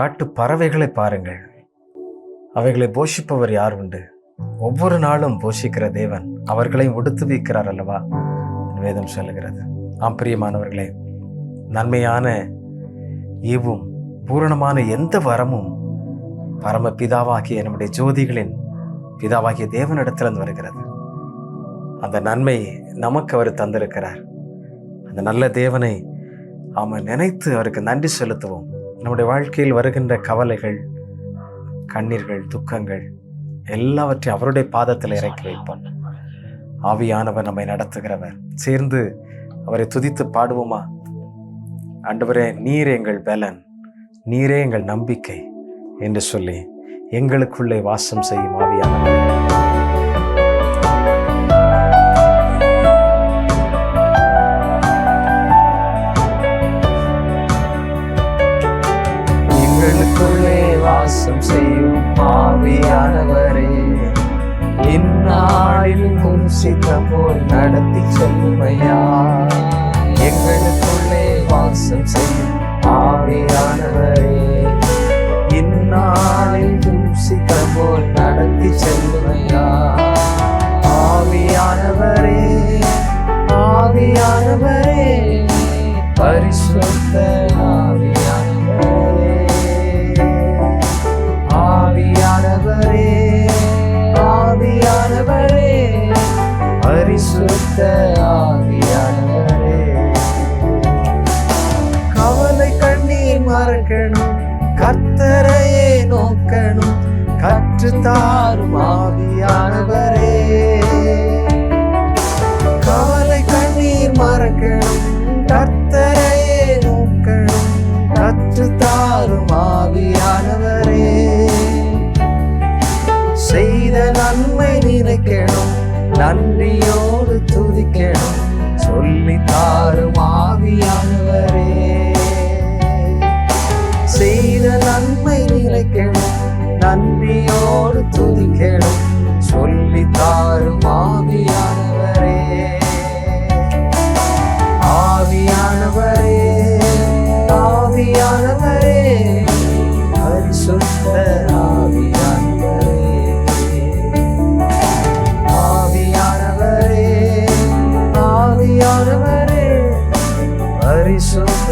காட்டு பறவைகளை பாருங்கள். அவைகளை போஷிப்பவர் யார் உண்டு? ஒவ்வொரு நாளும் போஷிக்கிற தேவன் அவர்களையும் உடுத்து வைக்கிறார் அல்லவா? வேதம் சொல்லுகிறது. ஆம் பிரியமானவர்களே நன்மையான ஈவும் பூரணமான எந்த வரமும் பரம பிதாவாகிய நம்முடைய ஜோதிகளின் பிதாவாகிய தேவனிடத்திலிருந்து வருகிறது. அந்த நன்மை நமக்கு அவர் தந்திருக்கிறார். அந்த நல்ல தேவனை அவன் நினைத்து அவருக்கு நன்றி செலுத்துவோம். நம்முடைய வாழ்க்கையில் வருகின்ற கவலைகள் கண்ணீர்கள் துக்கங்கள் எல்லாவற்றையும் அவருடைய பாதத்தில் இறக்கி வைப்போம். ஆவியானவர் நம்மை நடத்துகிறவர். சேர்ந்து அவரை துதித்து பாடுவோமா? ஆண்டவரே நீர் எங்கள் பலன் நீரே எங்கள் நம்பிக்கை என்று சொல்லி எங்களுக்குள்ளே வாசம் செய்யும் ஆவியானவர். சித்தம் போல் நடத்தி செல்லுமையா? எங்களுக்குள்ளே வாசம் செய்யும் ஆவியானவரே. இந்நாளில் உம் சித்தம் போல் நடத்தி செல்லுமையா? நோக்கணும் கர்த்தரையே நோக்கணும். கற்று தாரும் ஆவியானவரே. கவலை கண்ணீர் மறக்கணும். ஆண்டவரே. பரிசுத்த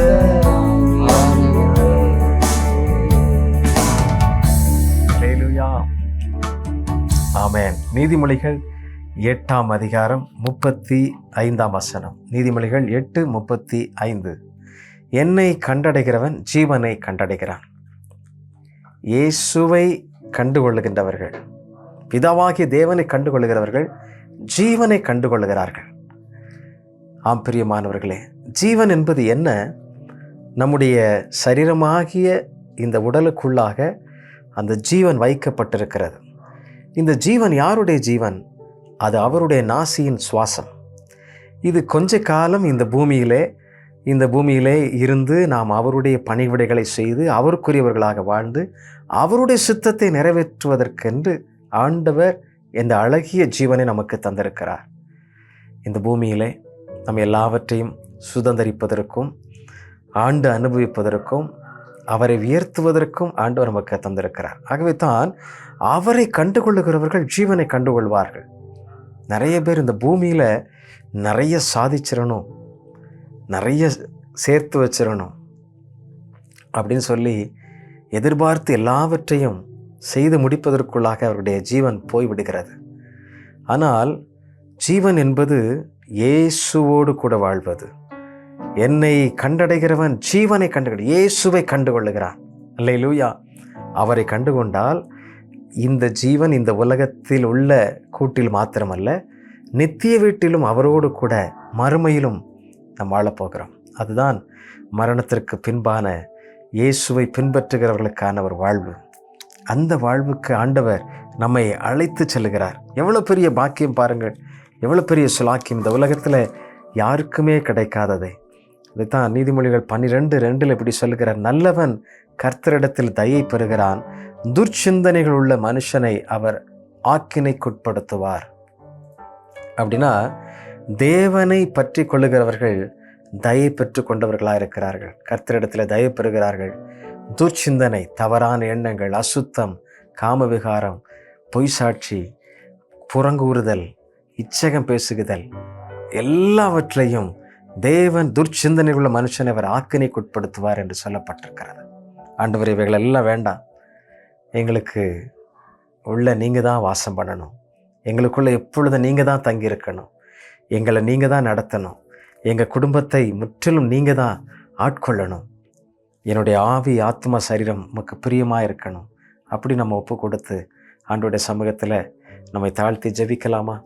ஆமேன். நீதிமொழிகள் எட்டாம் அதிகாரம் முப்பத்தி ஐந்தாம் வசனம். நீதிமொழிகள் எட்டு முப்பத்தி ஐந்து என்னை கண்டடைகிறவன் ஜீவனை கண்டடைகிறான். இயேசுவை கண்டுகொள்ளுகின்றவர்கள் பிதாவாகிய தேவனை கண்டுகொள்ளுகிறவர்கள் ஜீவனை கண்டுகொள்ளுகிறார்கள். ஆம் பிரியமானவர்களே ஜீவன் என்பது என்ன? நம்முடைய சரீரமாகிய இந்த உடலுக்குள்ளாக அந்த ஜீவன் வைக்கப்பட்டிருக்கிறது. இந்த ஜீவன் யாருடைய ஜீவன்? அது அவருடைய நாசியின் சுவாசம். இது கொஞ்ச காலம் இந்த பூமியிலே இந்த பூமியிலே இருந்து நாம் அவருடைய பணிவிடைகளை செய்து அவருக்குரியவர்களாக வாழ்ந்து அவருடைய சித்தத்தை நிறைவேற்றுவதற்கென்று ஆண்டவர் இந்த அழகிய ஜீவனை நமக்கு தந்திருக்கிறார். இந்த பூமியிலே நம்ம எல்லாவற்றையும் சுதந்திரிப்பதற்கும் ஆண்டு அனுபவிப்பதற்கும் அவரை உயர்த்துவதற்கும் ஆண்டவர் நமக்கு தந்திருக்கிறார். ஆகவே தான் அவரை கண்டுகொள்ளுகிறவர்கள் ஜீவனை கண்டுகொள்வார்கள். நிறைய பேர் இந்த பூமியில் நிறைய சாதிச்சிடணும் நிறைய சேர்த்து வச்சிடணும் அப்படின்னு சொல்லி எதிர்பார்த்து எல்லாவற்றையும் செய்து முடிப்பதற்குள்ளாக அவருடைய ஜீவன் போய்விடுகிறது. ஆனால் ஜீவன் என்பது இயேசுவோடு கூட வாழ்வது. என்னை கண்டடைகிறவன் ஜீவனை கண்டு இயேசுவை கண்டுகொள்ளுகிறான். அல்லேலூயா. அவரை கண்டுகொண்டால் இந்த ஜீவன் இந்த உலகத்தில் உள்ள கூட்டில் மாத்திரமல்ல நித்திய வீட்டிலும் அவரோடு கூட மறுமையிலும் நாம் வாழப்போகிறோம். அதுதான் மரணத்திற்கு பின்பான இயேசுவை பின்பற்றுகிறவர்களுக்கான ஒரு வாழ்வு. அந்த வாழ்வுக்கு ஆண்டவர் நம்மை அழைத்து செல்லுகிறார். எவ்வளோ பெரிய பாக்கியம் பாருங்கள். எவ்வளோ பெரிய சுலாக்கியம் இந்த உலகத்தில் யாருக்குமே கிடைக்காததே. இதைத்தான் நீதிமொழிகள் பன்னிரெண்டு ரெண்டில் இப்படி சொல்கிற நல்லவன் கர்த்தரிடத்தில் தயை பெறுகிறான் துர்ச்சிந்தனைகள் உள்ள மனுஷனை அவர் ஆக்கினைக்குட்படுத்துவார். அப்படின்னா தேவனை பற்றி கொள்ளுகிறவர்கள் தயை பெற்று கொண்டவர்களாக இருக்கிறார்கள். கர்த்தரிடத்தில் தயை பெறுகிறார்கள். துர்ச்சிந்தனை தவறான எண்ணங்கள் அசுத்தம் காமவிகாரம் பொய் சாட்சி புறங்கூறுதல் இச்சகம் பேசுகுதல். எல்லாவற்றையும் தேவன் துர்ச்சிந்தனை உள்ள மனுஷனை அவர் ஆக்கினைக்குட்படுத்துவார் என்று சொல்லப்பட்டிருக்கிறது. ஆண்டவர் இவைகள் எல்லாம் வேண்டாம். எங்களுக்கு உள்ள நீங்கள் தான் வாசம் பண்ணணும். எங்களுக்குள்ள எப்பொழுதும் நீங்கள் தான் தங்கியிருக்கணும். எங்களை நீங்கள் தான் நடத்தணும். எங்கள் குடும்பத்தை முற்றிலும் நீங்கள் தான் ஆட்கொள்ளணும். என்னுடைய ஆவி ஆத்மா சரீரம் நமக்கு பிரியமாக இருக்கணும் அப்படி நம்ம ஒப்பு கொடுத்து ஆண்டோடைய சமூகத்தில் நம்மை தாழ்த்தி ஜெபிக்கலாமா?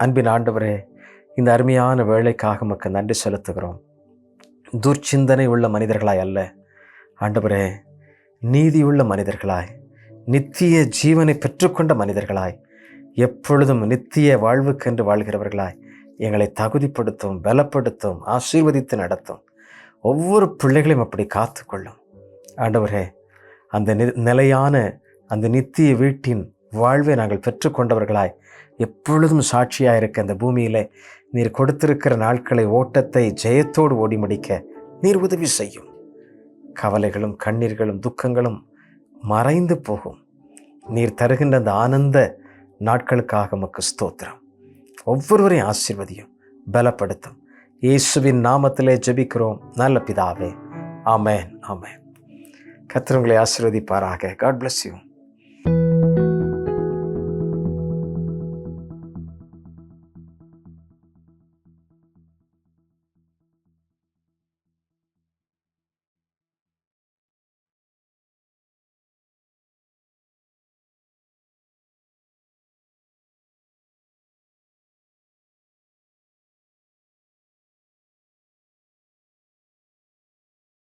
அன்பின் ஆண்டவரே இந்த அருமையான வேலைக்காக உமக்கு நன்றி செலுத்துகிறோம். துர்ச்சிந்தனை உள்ள மனிதர்களாய் அல்ல. ஆண்டவரே நீதியுள்ள மனிதர்களாய் நித்திய ஜீவனை பெற்றுக்கொண்ட மனிதர்களாய் எப்பொழுதும் நித்திய வாழ்வுக்கென்று வாழ்கிறவர்களாய் எங்களை தகுதிப்படுத்தும் பலப்படுத்தும் ஆசீர்வதித்து நடத்தும். ஒவ்வொரு பிள்ளைகளையும் அப்படி காத்துக்கொள்ளும். ஆண்டவரே அந்த நி நிலையான அந்த நித்திய வீட்டின் வாழ்வை நாங்கள் பெற்றுக்கொண்டவர்களாய். எப்பொழுதும் சாட்சியாக இருக்க அந்த பூமியிலே நீர் கொடுத்திருக்கிற நாட்களை ஓட்டத்தை ஜெயத்தோடு ஓடி முடிக்க நீர் உதவி செய்யும். கவலைகளும் கண்ணீர்களும் துக்கங்களும் மறைந்து போகும். நீர் தருகின்ற அந்த ஆனந்த நாட்களுக்காக உமக்கு ஸ்தோத்திரம். ஒவ்வொருவரையும் ஆசிர்வதியும் பலப்படுத்தும். இயேசுவின் நாமத்திலே ஜெபிக்கிறோம். நல்ல பிதாவே. ஆமேன் ஆமேன். கர்த்தர் ஆசிர்வதிப்பாராக ஆசீர்வதிப்பாராக. God bless you